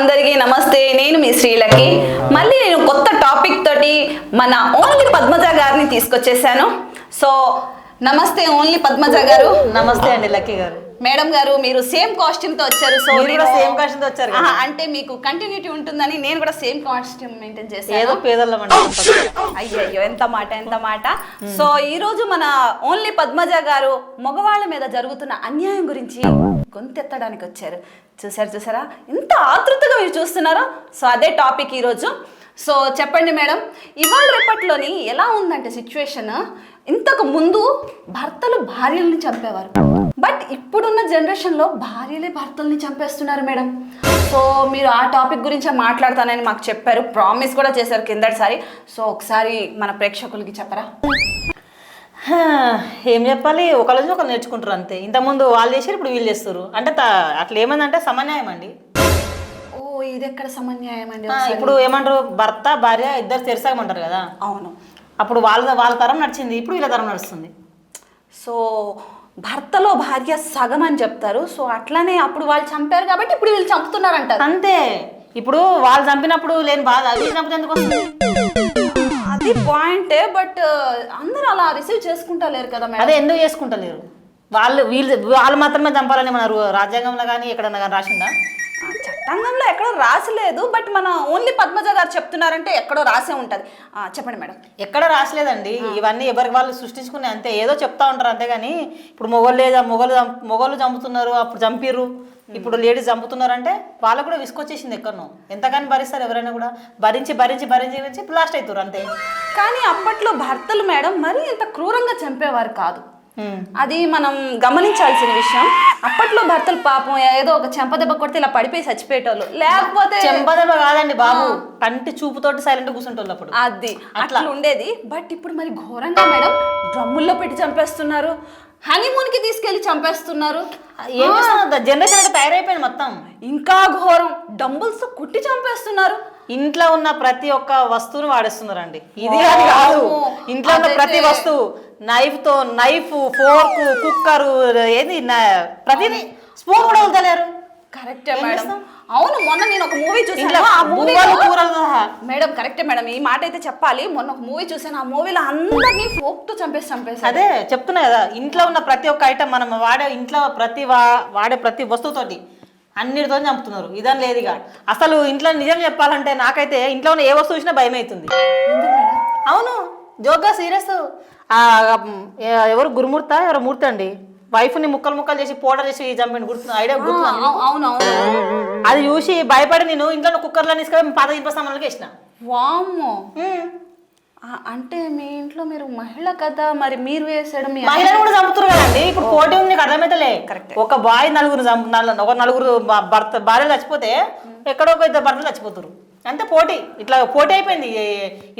అందరికీ నమస్తే. నేను మీ శ్రీలకి మళ్ళీ నేను కొత్త టాపిక్ తోటి మన ఓన్లీ పద్మజ గారిని తీసుకొచ్చేసాను. సో నమస్తే ఓన్లీ పద్మజ గారు. నమస్తే అండి లక్కీ గారు. మేడం గారు మీరు సేమ్ కాస్ట్యూమ్తో వచ్చారు. సో మీరు same costume తో వచ్చారు అంటే మీకు కంటిన్యూటీ ఉంటుందని నేను కూడా సేమ్ కాస్ట్యూమ్ మెయింటైన్ ఏదో చేశాను పేదల అయ్యయ్యో ఎంత మాట ఎంత మాట. సో ఈ రోజు మన ఓన్లీ పద్మజ గారు మగవాళ్ళ మీద జరుగుతున్న అన్యాయం గురించి గొంతెత్తడానికి వచ్చారు. చూసారు చూసారా? ఇంత ఆతృతగా మీరు చూస్తున్నారో? సో అదే టాపిక్ ఈరోజు. సో చెప్పండి మేడం ఇవాళ రేపట్లోని ఎలా ఉందంటే సిచ్యువేషన్ ఇంతకు ముందు భర్తలు భార్యల్ని చంపేవారు. బట్ ఇప్పుడున్న జనరేషన్లో భార్యలే భర్తల్ని చంపేస్తున్నారు మేడం. సో మీరు ఆ టాపిక్ గురించే మాట్లాడతానని మాకు చెప్పారు. ప్రామిస్ కూడా చేశారు కిందటిసారి. సో ఒకసారి మన ప్రేక్షకులకి చెప్పరా? ఏం చెప్పాలి? ఒకళ్ళ నుంచి ఒకరు నేర్చుకుంటారు అంతే. ఇంతకుముందు వాళ్ళు చేశారు ఇప్పుడు వీళ్ళు చేస్తారు. అంటే త- అట్లా ఏమందంటే సమన్యాయం అండి. ఇది ఎక్కడ సమన్యాయం అండి? ఇప్పుడు ఏమంటారు? భర్త భార్య ఇద్దరు తెరసాగమంటారు కదా? అవును. అప్పుడు వాళ్ళ వాళ్ళ తరం నడిచింది ఇప్పుడు వీళ్ళ తరం నడుస్తుంది. సో భర్తలో భార్య సగం అని చెప్తారు. సో అట్లానే అప్పుడు వాళ్ళు చంపారు కాబట్టి ఇప్పుడు వీళ్ళు చంపుతున్నారు అంటారు అంతే. ఇప్పుడు వాళ్ళు చంపినప్పుడు లేని బాధ వీళ్ళు చంపితే ఎందుకు వస్తుంది? అది పాయింటే బట్ అందరూ అలా రిసీవ్ చేసుకుంటా లేరు కదా అదే ఎందుకు చేసుకుంటలేరు? వాళ్ళు వీళ్ళు వాళ్ళు మాత్రమే చంపాలని మన రాజ్యాంగంలో కానీ ఎక్కడన్నా కానీ రాసిందా? చట్టాంగంలో ఎక్కడో రాసలేదు బట్ మన ఓన్లీ పద్మజ గారు చెప్తున్నారంటే ఎక్కడో రాసే ఉంటది. చెప్పండి మేడం. ఎక్కడ రాసలేదండి. ఇవన్నీ ఎవరికి వాళ్ళు సృష్టించుకునే అంతే. ఏదో చెప్తా ఉంటారు అంతేగాని ఇప్పుడు మొగోళ్ళు లేదా మొగలు మొగోళ్ళు చంపుతున్నారు అప్పుడు చంపిర్రు. ఇప్పుడు లేడీస్ చంపుతున్నారు అంటే వాళ్ళకు కూడా విసుకొచ్చేసింది ఎక్కడనో. ఎంతగాని భరిస్తారు ఎవరైనా కూడా. భరించి భరించి భరించి భరించి లాస్ట్ అవుతారు అంతే. కానీ అప్పట్లో భర్తలు మేడం మరీ ఇంత క్రూరంగా చంపేవారు కాదు. అది మనం గమనించాల్సిన విషయం. అప్పట్లో భర్తలు పాపం ఏదో ఒక చెంప దెబ్బ కొడితే ఇలా పడిపోయి చచ్చిపోయేటోళ్ళు. లేకపోతే చెంపదెబ్బ కాదండి బాబు. కంటి చూపుతోటి సైలెంట్ కూర్చుంటోళ్ళు అప్పుడు. అది. అట్లా. ఉండేది. బట్ ఇప్పుడు మరి ఘోరంగా మేడం డ్రమ్ముల్లో పెట్టి చంపేస్తున్నారు. హనీమూన్కి తీసుకెళ్ళి చంపేస్తున్నారు. జనరేషన్ తయారైపోయింది మొత్తం. ఇంకా ఘోరం. డంబుల్స్ కుట్టి చంపేస్తున్నారు. ఇంట్లో ఉన్న ప్రతి ఒక్క వస్తువును వాడేస్తున్నారండి. ఇది అది కాదు. ఇంట్లో ఉన్న ప్రతి వస్తువు. నైఫ్తో నైఫ్ ఫోర్క్ కుక్కర్ ఏది ప్రతిదీ స్పూన్ కూడా వదలలేరు. కరెక్టే మేడం? అవును మొన్న నేను ఒక మూవీ చూసాను ఆ మూవీ. మేడం కరెక్టే మేడం. ఈ మాట అయితే చెప్పాలి. మొన్న ఒక మూవీ చూసాను ఆ మూవీలో అందరినీ ఫోక్తో చంపేసి చంపేసి అదే చెప్తున్నా కదా ఇంట్లో ఉన్న ప్రతి ఒక్క ఐటమ్ మనం వాడే ఇంట్లో ప్రతి వాడే ప్రతి వస్తువుతోటి అన్నిటితో చంపుతున్నారు. ఇదని లేదు ఇక అసలు ఇంట్లో నిజం చెప్పాలంటే నాకైతే ఇంట్లో ఉన్న ఏ వస్తువు చూసినా భయం అవుతుంది అవును. జోగ్గా సీరియస్. ఎవరు గురుమూర్త ఎవరు మూర్తి అండి. వైఫ్ని ముక్కలు ముక్కలు చేసి పౌడర్ చేసి చంపండి గుర్తు ఐడియా గుర్తు అవును అది చూసి భయపడి నేను ఇంట్లో కుక్కర్లో తీసుకొని పాత ఇనుప సామాన్లకి వేసిన. వామ్మో. అంటే మీ ఇంట్లో మీరు మహిళ కదా మరి మీరు వేసాడు మీ మహిళను కూడా చంపుతారు కదండి. ఇప్పుడు పోటీ ఉంది నీకు అర్థమైతలే. Correct. ఒక బాయ్ నలుగురు ఒక నలుగురు భర్త భార్యలు చచ్చిపోతే ఎక్కడో ఒక ఇద్దరు భర్తలు చచ్చిపోతారు అంతే పోటీ. ఇట్లా పోటీ అయిపోయింది.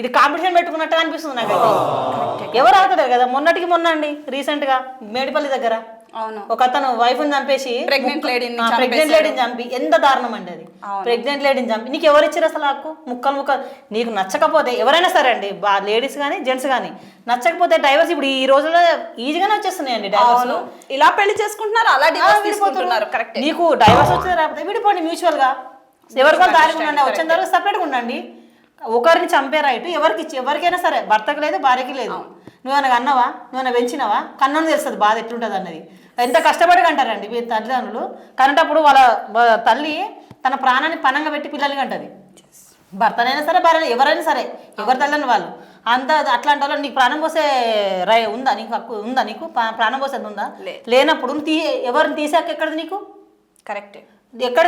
ఇది కాంపిటీషన్ పెట్టుకున్నట్టు అనిపిస్తుంది నాకైతే ఎవరు ఆడతారు కదా? మొన్నటికి మొన్న అండి రీసెంట్గా మేడిపల్లి దగ్గర. అవును. ఒక అతను వైఫ్ని చంపేసి Pregnant lady ని ప్రెగ్నెంట్ లేడీని చంపి. ఎంత దారుణం అండి అది. ప్రెగ్నెంట్ లేడీని చంపి. నీకు ఎవరు ఇచ్చారు అసలు హక్కు? ముక్కలు ముక్కలు నీకు నచ్చకపోతే ఎవరైనా సరే అండి లేడీస్ కానీ జెంట్స్ కానీ నచ్చకపోతే డైవర్స్ ఇప్పుడు ఈ రోజుల్లో ఈజీగానే వచ్చేస్తున్నాయండి డైవర్స్ ఇలా పెళ్ళి చేసుకుంటున్నారు అలా డివోర్స్ తీసుకుంటున్నారు. కరెక్ట్ నీకు డైవర్స్ వచ్చేది రాకపోతే విడిపోండి మ్యూచువల్గా. ఎవరికి వాళ్ళు దారి ఉండండి వచ్చిన తర్వాత సపరేట్గా ఉండండి. ఒకరిని చంపే రైట్ ఎవరికి ఇచ్చి ఎవరికైనా సరే భర్తకు లేదు భార్యకి లేదు. నువ్వేమైనా అన్నవా నువ్వేమైనా పెంచినవా? కన్నను తెలుస్తుంది బాధ ఎట్లుంటుంది అన్నది. ఎంత కష్టపడి అంటారండి మీ తల్లిదండ్రులు. కనేటప్పుడు వాళ్ళ తల్లి తన ప్రాణాన్ని పనంగా పెట్టి పిల్లల్ని కంటది. భర్తనైనా సరే భార్య ఎవరైనా సరే ఎవరి తల్లని వాళ్ళు. అంత అట్లాంటి వాళ్ళు నీకు ప్రాణం పోసే రై ఉందా? నీకు హక్కు ఉందా నీకు? ప్రా- ప్రాణం పోసేది ఉందా. లేనప్పుడు తీ ఎవరిని తీసాక ఎక్కడది నీకు? కరెక్ట్ ఎక్కడ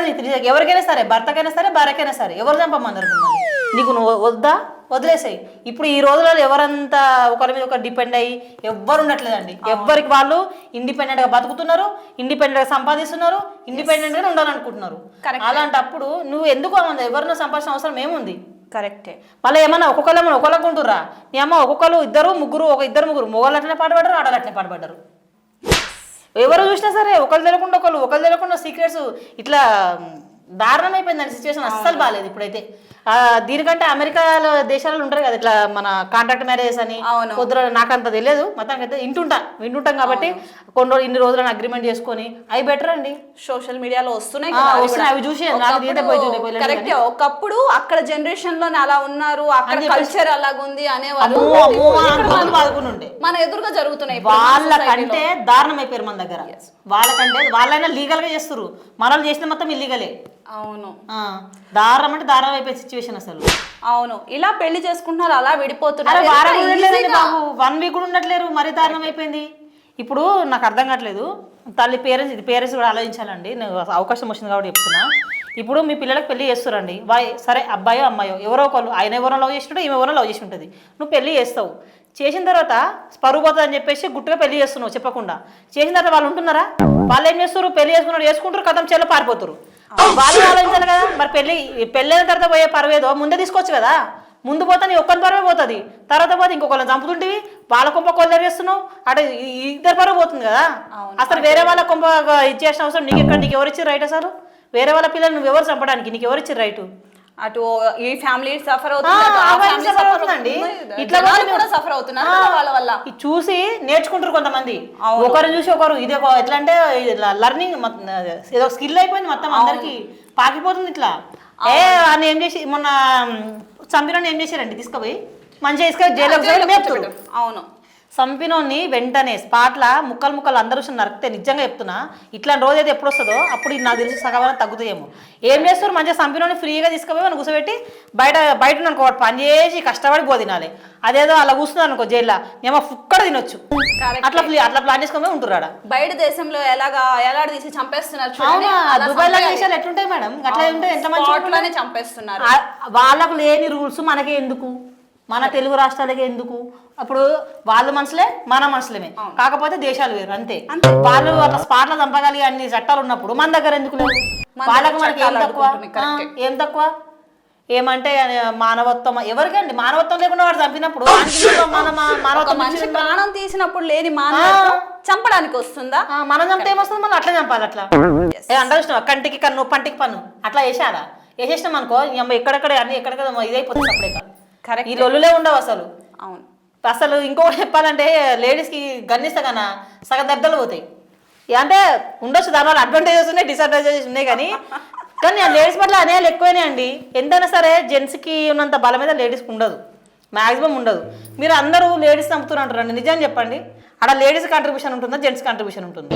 ఎవరికైనా సరే భర్తకైనా సరే భార్యకైనా సరే ఎవరు చంపమన్నారు మిమ్మల్ని? నీకు నువ్వు వద్దా? వదిలేసాయి. ఇప్పుడు ఈ రోజులలో ఎవరంతా ఒకరి మీద ఒకరు డిపెండ్ అయ్యి ఎవ్వరు ఉండట్లేదండి. ఎవ్వరికి వాళ్ళు ఇండిపెండెంట్గా బతుకుతున్నారు ఇండిపెండెంట్గా సంపాదిస్తున్నారు ఇండిపెండెంట్గా ఉండాలనుకుంటున్నారు. అలాంటప్పుడు నువ్వు ఎందుకు ఎవరినో సంపాదించిన అవసరం ఏముంది? కరెక్టే. మళ్ళీ ఏమన్నా ఒక్కొక్కరు ఏమన్నా ఒకళ్ళకు ఉంటుర్రా నీ అమ్మ ఒక్కొక్కరు ఇద్దరు ముగ్గురు ఒక ఇద్దరు ముగ్గురు. మొగలు అట్లనే పాటుపడ్డారు ఆడలు అట్లనే పాటుపడ్డారు. ఎవరు చూసినా సరే ఒకళ్ళు తెలియకుండా ఒకళ్ళు ఒకళ్ళు తెలియకుండా సీక్రెట్స్ ఇట్లా దారుణం అయిపోయిందండి సిచ్యువేషన్ అస్సలు బాగాలేదు ఇప్పుడైతే. దీనికంటే అమెరికాలో దేశాలలో ఉంటారు కదా ఇట్లా మన కాంట్రాక్ట్ మ్యారేజెస్ అని. కొద్దిగా నాకు అంత తెలియదు మొత్తానికి అయితే వింటుంటా వింటుంటాం కాబట్టి కొన్ని రోజులు ఇన్ని రోజులను అగ్రిమెంట్ చేసుకొని అవి బెటర్ అండి. సోషల్ మీడియాలో వస్తున్నాయి అవి వస్తున్నాయి. కూడా. అవి చూసి కరెక్ట్ ఒకప్పుడు అక్కడ జనరేషన్లోనే అలా ఉన్నారు అక్కడ కల్చర్ అలాగుంది అనేవారు అమ్మో అమ్మో అని రోజులు బాదుకుని ఉండే మన ఎదురుగా జరుగుతున్నాయి వాళ్ళకంటే దారుణం అయిపోయారు మన దగ్గర. వాళ్ళకంటే వాళ్ళైనా లీగల్గా చేస్తారు మనల్ని చేసిన మొత్తం ఇల్లీగలే అవును. ఆ, దారుణం అంటే దారుణం అయిపోయే సిచ్యువేషన్ అసలు. అవును. ఇలా పెళ్ళి చేసుకుంటున్నారు అలా విడిపోతున్నారు. వారం బాబు. వన్ వీక్ కూడా ఉండట్లేరు. మరీ దారుణం అయిపోయింది. ఇప్పుడు నాకు అర్థం కావట్లేదు. తల్లి పేరెంట్స్ ఇది పేరెంట్స్ కూడా ఆలోచించాలండి. నేను అవకాశం వచ్చింది కాబట్టి చెప్తున్నా. ఇప్పుడు మీ పిల్లలకు పెళ్ళి చేస్తారండి. వాయ్ సరే అబ్బాయో అమ్మాయో ఎవరో ఒకళ్ళు. ఆయన ఎవరో లవ్ చేస్తుంటే ఈమె ఎవరో లవ్ చేసి ఉంటుంది. నువ్వు పెళ్ళి చేస్తావు. చేసిన తర్వాత పోతుంది అని చెప్పేసి గుట్టుగా పెళ్ళి చేస్తున్నావు చెప్పకుండా. చేసిన తర్వాత వాళ్ళు ఉంటున్నారా? వాళ్ళు ఏం చేస్తారు? పెళ్ళి చేసుకున్నారు చేసుకుంటారు కథం చెల్ల పారిపోతారు. వాళ్ళు ఆలోచించాలి కదా. మరి పెళ్ళి పెళ్ళైన తర్వాత పోయే పర్వేదో ముందే తీసుకోవచ్చు కదా. ముందు పోతే నీ ఒక్కరి పరువే పోతుంది. తర్వాత పోతే ఇంకొకరిని చంపుతుంటివి. వాళ్ళ కొంప కొల్లరు చేస్తున్నావు. అటు ఇద్దరు పరువు పోతుంది కదా. అసలు వేరే వాళ్ళ కొంప ఇచ్చేసిన అవసరం నీకు ఎక్కడ నీకు ఎవరు ఇచ్చారు రైట్ అసలు వేరే వాళ్ళ పిల్లలు నువ్వు ఎవరు చంపడానికి? నీకు ఎవరు ఇచ్చారు రైట్? అటు ఈ ఫ్యామిలీ సఫర్ అవుతుంది. ఇట్లా కూడా సఫర్ అవుతున్నారు వాళ్ళ వల్ల. చూసి నేర్చుకుంటారు కొంతమంది. ఒకరు చూసి ఒకరు ఇది ఒక ఎట్లా అంటే లర్నింగ్ ఏదో స్కిల్ అయిపోయింది మొత్తం అందరికి. పాకిపోతుంది ఇట్లా. ఏ అని ఏం చేసి మొన్న చంపిన ఏం చేశారండి? తీసుకుపోయి. మంచిగా మేపుతారు కూర్చోబెట్టారు. అవును. చంపినోని వెంటనే స్పాట్ల ముక్కలు ముక్కలు అందరూ నరికితే నిజంగా చెప్తున్నా ఇట్లాంటి రోజు అయితే ఎప్పుడు వస్తుందో అప్పుడు నాకు తెలిసి సగం తగ్గుతాయేమో. ఏం చేస్తారు? మంచిగా చంపినోని ఫ్రీగా తీసుకుపోయి మనం కూర్చోబెట్టి బయట బయట ఒకటి పని చేసి కష్టపడి పో తినాలి. అదేదో అలా కూర్చున్నాను అనుకో జైల్లో. మేము ఫుక్కడ తినొచ్చు. అట్లా అట్లా ప్లాన్ చేసుకొని ఉంటున్నారు ఆడ బయట దేశంలో ఎలాగా ఎలాడ తీసి చంపేస్తున్నారు దుబాయ్. దేశాలు ఎట్లుంటాయి మేడం? అట్లా ఉంటే ఎంత మంచి చంపేస్తున్నారు. వాళ్ళకు లేని రూల్స్ మనకే ఎందుకు? మన తెలుగు రాష్ట్రాలకే ఎందుకు? అప్పుడు వాళ్ళ మనసులే మన మనసులేమే. కాకపోతే దేశాలు వేరు అంతే. వాళ్ళు అట్లా స్పాట్లో చంపగలిగే అన్ని చట్టాలు ఉన్నప్పుడు మన దగ్గర ఎందుకు లేవు? వాళ్ళకి మనకి ఏం తక్కువ? ఏం తక్కువ? ఏమంటే మానవత్వం ఎవరికండి మానవత్వం లేకుండా వాడు చంపినప్పుడు మనిషి ప్రాణం తీసినప్పుడు లేని మానవత్వం చంపడానికి వస్తుందా? మనం చంపితే ఏమొస్తుంది? మనం అట్లా చంపాలి అట్లా. చూసినావా? కంటికి కన్ను పంటికి పన్ను. అట్లా వేసారా వేసేసినాం అనుకో ఎక్కడెక్కడ అన్ని ఎక్కడెక్కడ ఇదైపోతుంది అప్పుడే కరెక్ట్ ఈ లొల్లులే ఉండవు అసలు. అవును. అసలు ఇంకొకటి చెప్పాలంటే లేడీస్కి గన్నిస్తే కన్నా సగం దెబ్బలు పోతాయి. అంటే ఉండొచ్చు దానివల్ల అడ్వాంటేజెస్ ఉన్నాయి డిసడ్వాంటేజెస్ ఉన్నాయి కానీ కానీ ఆ లేడీస్ పట్ల అనేయాలు ఎక్కువనే అండి. ఎంతైనా సరే జెంట్స్కి ఉన్నంత బలం మీద లేడీస్కి ఉండదు. మ్యాక్సిమం ఉండదు. మీరు అందరూ లేడీస్ నమ్ముతున్నారు నిజం చెప్పండి. అక్కడ లేడీస్ కాంట్రిబ్యూషన్ ఉంటుందా జెంట్స్ కాంట్రిబ్యూషన్ ఉంటుంది?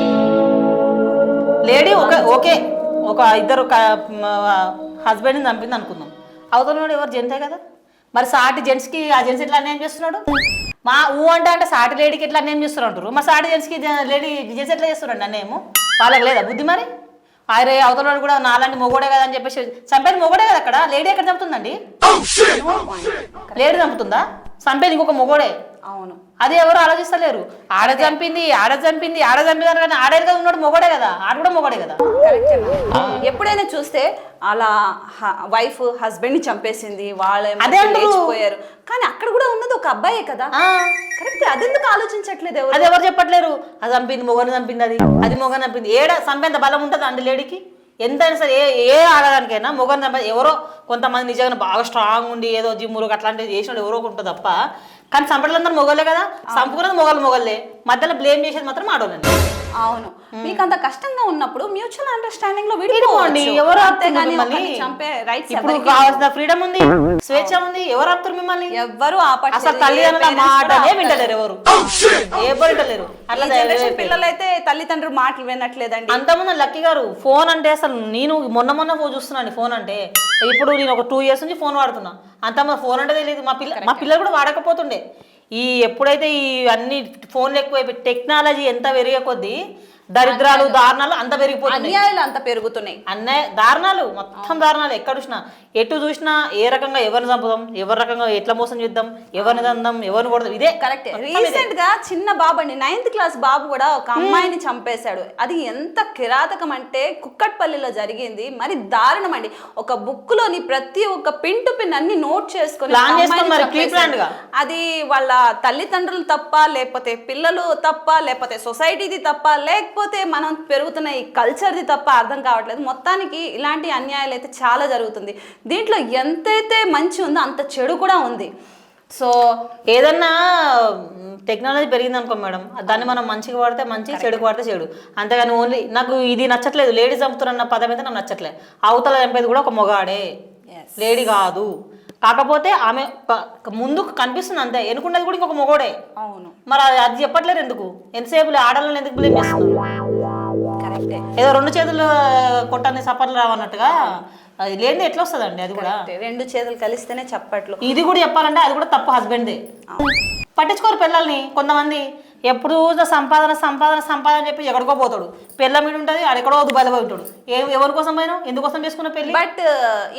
లేడీ ఒక ఓకే. ఒక ఇద్దరు హస్బెండ్ని చంపింది అనుకుందాం. అవతల ఎవరు? జెంటే కదా? మరి సాటి జెంట్స్కి ఆ జెంట్స్ ఎట్లా అన్యాయం చేస్తున్నాడు? మా ఊ అంటే అంటే సాటి లేడీకి ఎట్లా అన్యాయం చేస్తున్నారు అంటారు మా సాటి జెంట్స్కి లేడీ జెంట్స్ ఎట్లా చేస్తున్నాడు అన్యాయము వాళ్ళకి లేదా బుద్ధి మరి? అరే అవతల కూడా నాలాంటి మొగోడే కదా అని చెప్పేసి చంపేది మొగోడే కదా అక్కడ? లేడీ ఎక్కడ చంపుతుందండి? లేడీ చంపుతుందా? చంపేది ఇంకొక మొగోడే. అవును. అది ఎవరు ఆలోచిస్తలేరు. ఆడ చంపింది ఆడ చంపింది ఆడ చంపింది అని కానీ ఆడేది కదా ఉన్నాడు మొగోడే కదా. ఆడ కూడా మొగోడే కదా. కరెక్టే. ఎప్పుడైనా చూస్తే అలా వైఫ్ హస్బెండ్ని చంపేసింది వాళ్ళు అదే అంటారు. లేచిపోయారు. కానీ అక్కడ కూడా ఉన్నది ఒక అబ్బాయే కదా. ఆ, కరెక్ట్ అదెందుకు ఆలోచించట్లేదు ఎవరు? అది ఎవరు చెప్పట్లేరు? అది చంపింది మొగని చంపింది అది. అది మొగని చంపింది. ఏడ చంపేంత బలం ఉంటుంది అండి లేడీకి? ఎంతైనా సరే ఏ ఏ ఆడదానికైనా మొగని ఎవరో కొంతమంది నిజంగా బాగా స్ట్రాంగ్ ఉండి ఏదో జిమ్ములు అట్లాంటివి చేసిన వాళ్ళు ఎవరో ఉంటుంది తప్ప కానీ చంపడంలో మొగలే కదా. చంపుకున్నది మొగలు మొగలే. మధ్యలో బ్లేమ్ చేసేది మాత్రం ఆడోళ్ళండి అవును. మీకు అంత కష్టంగా ఉన్నప్పుడు మ్యూచువల్ అండర్స్టాండింగ్లో విడిపోండి ఎవరు చంపే రైట్స్ ఇప్పుడు కావాల్సిన ఫ్రీడమ్ ఉంది స్వేచ్ఛ ఉంది ఎవరు ఆపుతారు మిమ్మల్ని? ఎవ్వరు ఆపట్లేదు. అసలు తల్లిదండ్రుల మాటనే. వింటలేరు ఎవరు? ఎవరు వింటలేరు? అట్లా జనరేషన్ పిల్లలైతే తల్లిదండ్రులు మాటలు వినట్లేదండి. అంతమంది లక్కీ గారు ఫోన్ అంటే అసలు నేను మొన్న మొన్న ఫోన్ చూస్తున్నాను ఫోన్ అంటే ఇప్పుడు నేను ఒక టూ ఇయర్స్ నుంచి ఫోన్ వాడుతున్నా. అంతమంది ఫోన్ అంటే తెలియదు. మా పిల్ల మా పిల్లలు కూడా వాడకపోతుండే. ఈ ఎప్పుడైతే ఈ అన్ని ఫోన్లు ఎక్కువైపోయి టెక్నాలజీ ఎంత పెరిగే కొద్దీ దరిద్రాలు దారుణాలు అంత పెరిగిపోతున్నాయి. అన్యాయాలు అంత పెరుగుతున్నాయి. అన్నయ్య దారుణాలు మొత్తం దారుణాలు ఎక్కడ చూసినా ఎటు చూసినా ఏ రకంగా ఎవరిని చంపుదాం ఎవరి రకంగా ఎట్లా మోసం చేద్దాం ఎవరిని దందాం ఎవరిని కొడదాం ఇదే కరెక్ట్. రీసెంట్గా చిన్న బాబు అండి నైన్త్ క్లాస్ బాబు కూడా ఒక అమ్మాయిని చంపేశాడు. అది ఎంత కిరాతకం అంటే కుక్కట్పల్లిలో జరిగింది. మరి దారుణం అండి ఒక బుక్లోని ప్రతి ఒక్క పిన్ టు పిన్ అన్ని నోట్ చేసుకొని. అది వాళ్ళ తల్లిదండ్రులు తప్ప లేకపోతే పిల్లలు తప్ప లేకపోతే సొసైటీది తప్ప లేకపోతే లేకపోతే మనం పెరుగుతున్న ఈ కల్చర్ది తప్ప అర్థం కావట్లేదు. మొత్తానికి ఇలాంటి అన్యాయాలు అయితే చాలా జరుగుతుంది. దీంట్లో ఎంతైతే మంచి ఉందో అంత చెడు కూడా ఉంది. సో ఏదన్నా టెక్నాలజీ పెరిగింది అనుకో మేడం దాన్ని మనం మంచిగా వాడితే మంచి చెడుకు వాడితే చెడు. అంతేగాని ఓన్లీ నాకు ఇది నచ్చట్లేదు. లేడీస్ చంపుతున్న పదం అయితే నాకు నచ్చట్లేదు అవతల చంపేది కూడా ఒక మొగాడే. లేడీ కాదు. కాకపోతే ఆమె ముందుకు కనిపిస్తుంది అంతే. ఎనుకున్నది కూడా ఇంకొక మొగోడే. అవును. మరి అది- చెప్పట్లేరు ఎందుకు? ఎంతసేపు ఆడలను ఎందుకు బ్లేమ్ చేస్తున్నారు? కరెక్టే. ఏదో రెండు చేతులు కొట్టని సపర్లు రావన్నట్టుగా. అది లేనిది ఎట్లా వస్తుందండి అది కూడా? రెండు చేతులు కలిస్తేనే చప్పట్లు. ఇది కూడా చెప్పాలంటే అది కూడా తప్పు హస్బెండ్దే పట్టించుకోరు పిల్లల్ని కొంతమంది. ఎప్పుడు సంపాదన సంపాదన సంపాదన చెప్పి ఎక్కడికో పోతాడు. పిల్ల మీద ఉంటుంది ఆడ ఎక్కడో దుబాయ్లో పోయి ఉంటాడు. ఏ ఎవరి కోసం పోయినా? ఎందుకోసం చేసుకున్న పెళ్ళి బట్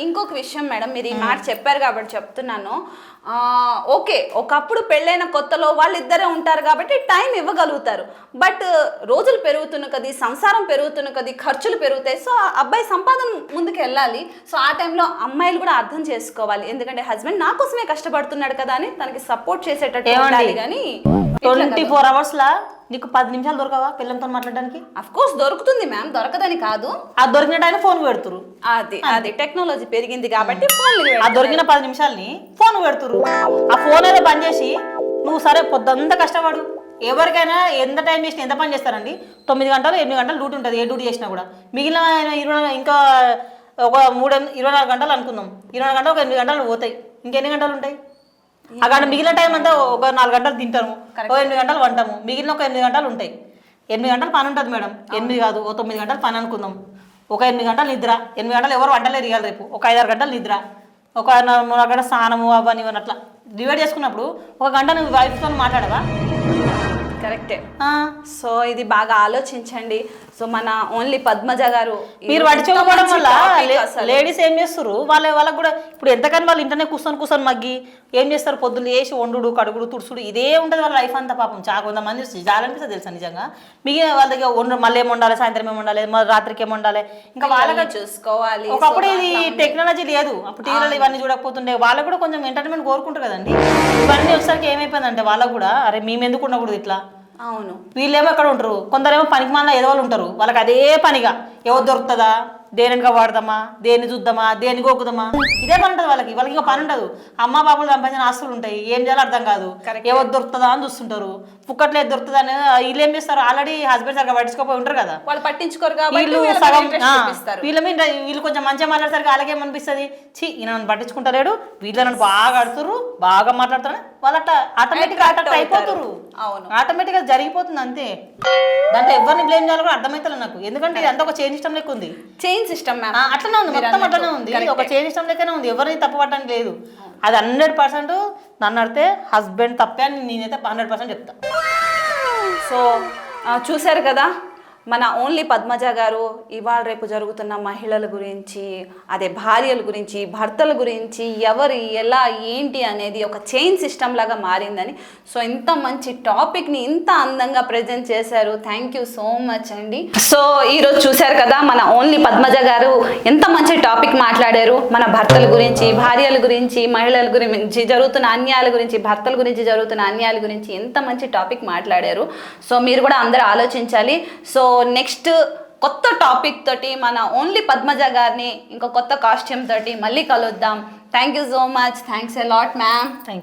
ఇంకొక విషయం మేడం మీరు ఈ మాట చెప్పారు కాబట్టి చెప్తున్నాను. ఓకే ఒకప్పుడు పెళ్ళైన కొత్తలో వాళ్ళిద్దరే ఉంటారు కాబట్టి టైం ఇవ్వగలుగుతారు. బట్ రోజులు పెరుగుతున్న కొద్దీ సంసారం పెరుగుతున్న కొద్దీ ఖర్చులు పెరుగుతాయి. సో ఆ అబ్బాయి సంపాదన ముందుకు వెళ్ళాలి. సో ఆ టైంలో అమ్మాయిలు కూడా అర్థం చేసుకోవాలి. ఎందుకంటే హస్బెండ్ నా కోసమే కష్టపడుతున్నాడు కదా అని తనకి సపోర్ట్ చేసేటట్టు? ఉండాలి కానీ. ట్వంటీ ఫోర్ అవర్స్లా నీకు పది నిమిషాలు దొరకవా పిల్లలతో మాట్లాడడానికి? అఫ్ కోర్స్ దొరుకుతుంది మ్యామ్ దొరకదని కాదు. ఆ దొరికిన టైం ఫోన్ పెడుతురు అది అది టెక్నాలజీ పెరిగింది కాబట్టి ఫోన్లు ఆ దొరికిన పది నిమిషాలని ఫోన్ పెడుతురు ఆ ఫోన్ ఏదో బంద్ చేసి నువ్వు సరే పొద్దంతా కష్టపడు. ఎవరికైనా ఎంత టైం చేసినా ఎంత పని చేస్తారండి? తొమ్మిది గంటలు ఎనిమిది గంటలు డ్యూటీ ఉంటుంది ఏ డ్యూటీ చేసినా కూడా. మిగిలిన ఇరవై ఇంకా ఒక మూడు ఇరవై నాలుగు గంటలు అనుకుందాం. ఇరవై నాలుగు గంటలు ఒక ఎనిమిది గంటలు పోతాయి. ఇంకెన్ని గంటలు ఉంటాయి? గంట మిగిలిన టైం అంతా ఒక నాలుగు గంటలు తింటాము. ఒక ఎనిమిది గంటలు వంటాము మిగిలిన ఒక ఎనిమిది గంటలు ఉంటాయి. ఎనిమిది గంటలు పని ఉంటుంది మేడం. ఎనిమిది కాదు ఓ తొమ్మిది గంటలు పని అనుకుందాం. ఒక ఎనిమిది గంటలు నిద్ర. ఎనిమిది గంటలు ఎవరు వంటలేరు ఇవ్వాలి రేపు. ఒక ఐదారు గంటలు నిద్ర. ఒక గంటల స్నానము అవన్నీ అట్లా. డివైడ్ చేసుకున్నప్పుడు ఒక గంట నువ్వు వైఫ్తో మాట్లాడవా? కరెక్టే. ఆ. సో ఇది బాగా ఆలోచించండి. సో మన ఓన్లీ పద్మజ గారు మీరు పట్టించుకోవడం వల్ల. లేడీస్ ఏం చేస్తారు వాళ్ళ వాళ్ళకి కూడా ఇప్పుడు ఎంతకని వాళ్ళు ఇంటనే కూర్చొని కూర్చొని మగ్గి ఏం చేస్తారు? పొద్దున్న వేసి వండుడు కడుగుడు తుడుచుడు ఇదే ఉంటుంది వాళ్ళ లైఫ్ అంతా పాపం. చాలా కొంతమంది జాలనిపిస్తుంది తెలుసా నిజంగా? మిగిలిన వాళ్ళ దగ్గర వండు మళ్ళీ ఏం వండాలి? సాయంత్రం ఏం వండాలి? మళ్ళీ రాత్రికి ఏం వండాలి? ఇంకా వాళ్ళకి పిల్లల్ని చూసుకోవాలి. ఒకప్పుడు ఇది. టెక్నాలజీ లేదు. అప్పుడు టీవీలలో ఇవన్నీ చూడకపోతుండే. వాళ్ళకు కూడా కొంచెం ఎంటర్టైన్మెంట్ కోరుకుంటారు కదండి. ఇవన్నీ వచ్చేసరికి ఏమైపోయిందంటే వాళ్ళకు కూడా అరే మేము ఎందుకు ఉండకూడదు ఇట్లా? అవును. వీళ్ళేమో ఎక్కడ ఉంటారు? కొందరేమో పనికి మాల ఏదో వాళ్ళు ఉంటారు. వాళ్ళకి అదే పనిగా. ఎవరు దొరుకుతుందా? దేనిగా వాడదామా దేన్ని చూద్దామా? దేని గోకుదామా? ఇదే పని ఉంటుంది వాళ్ళకి. వాళ్ళకి ఇంకా పని ఉండదు. అమ్మ బాబులు సంపాదించిన ఆస్తులు ఉంటాయి. ఏం చేయాలో అర్థం కాదు. ఎవరు దొరుకుతుందా అని చూస్తుంటారు. పుక్కట్లో ఏది దొరుకుతుందా అని వీళ్ళు ఏం చేస్తారు? ఆల్రెడీ హస్బెండ్ సరిగా పట్టించుకోపోయి ఉంటారు కదా. వాళ్ళు పట్టించుకోరు వీళ్ళు సగం వీళ్ళ మీద వీళ్ళు కొంచెం మంచిగా మాట్లాడతారు అలాగే ఏమనిపిస్తుంది? ఛీ ఈయన నన్ను పట్టించుకుంటలేడు వీళ్ళు నన్ను బాగా ఆడుతురు బాగా మాట్లాడుతారు వాళ్ళు అట్లా ఆటోమేటిక్ అట్రాక్ట్ అయిపోతురు అవును. ఆటోమేటిక్గా జరిగిపోతుంది అంతే. దాంట్లో ఎవరిని బ్లేమ్ చేయాలో కూడా అర్థమైతలేదు నాకు. ఎందుకంటే ఇది అంతా ఒక చేంజ్ ఇష్టం లెక్క ఉంది. చైన్ సిస్టమ్ అట్లనే ఉంది మొత్తం అట్లనే ఉంది. ఒక చేంజ్ ఇష్టం లెక్కనే ఉంది. ఎవరిని తప్పు పట్టడానికి లేదు. అది హండ్రెడ్ పర్సెంట్ నన్ను అడితే హస్బెండ్ తప్పే అని నేనైతే హండ్రెడ్ పర్సెంట్ చెప్తాను సో చూశారు కదా? మన ఓన్లీ పద్మజ గారు ఇవాళ రేపు జరుగుతున్న మహిళల గురించి అదే భార్యల గురించి భర్తల గురించి ఎవరు ఎలా ఏంటి అనేది ఒక చైన్ సిస్టమ్ లాగా మారిందని. సో ఇంత మంచి టాపిక్ని ఇంత అందంగా ప్రజెంట్ చేశారు. థ్యాంక్ యూ సో మచ్ అండి. సో ఈరోజు చూశారు కదా మన ఓన్లీ పద్మజ గారు ఎంత మంచి టాపిక్ మాట్లాడారు. మన భర్తల గురించి భార్యల గురించి మహిళల గురించి జరుగుతున్న అన్యాయాల గురించి భర్తల గురించి జరుగుతున్న అన్యాయాల గురించి ఎంత మంచి టాపిక్ మాట్లాడారు. సో మీరు కూడా అందరూ ఆలోచించాలి. సో నెక్స్ట్ కొత్త టాపిక్ తోటి మన ఓన్లీ పద్మజ గారిని ఇంకో కొత్త కాస్ట్యూమ్ తోటి మళ్ళీ కలుద్దాం. Thank you so much thanks a lot ma'am thank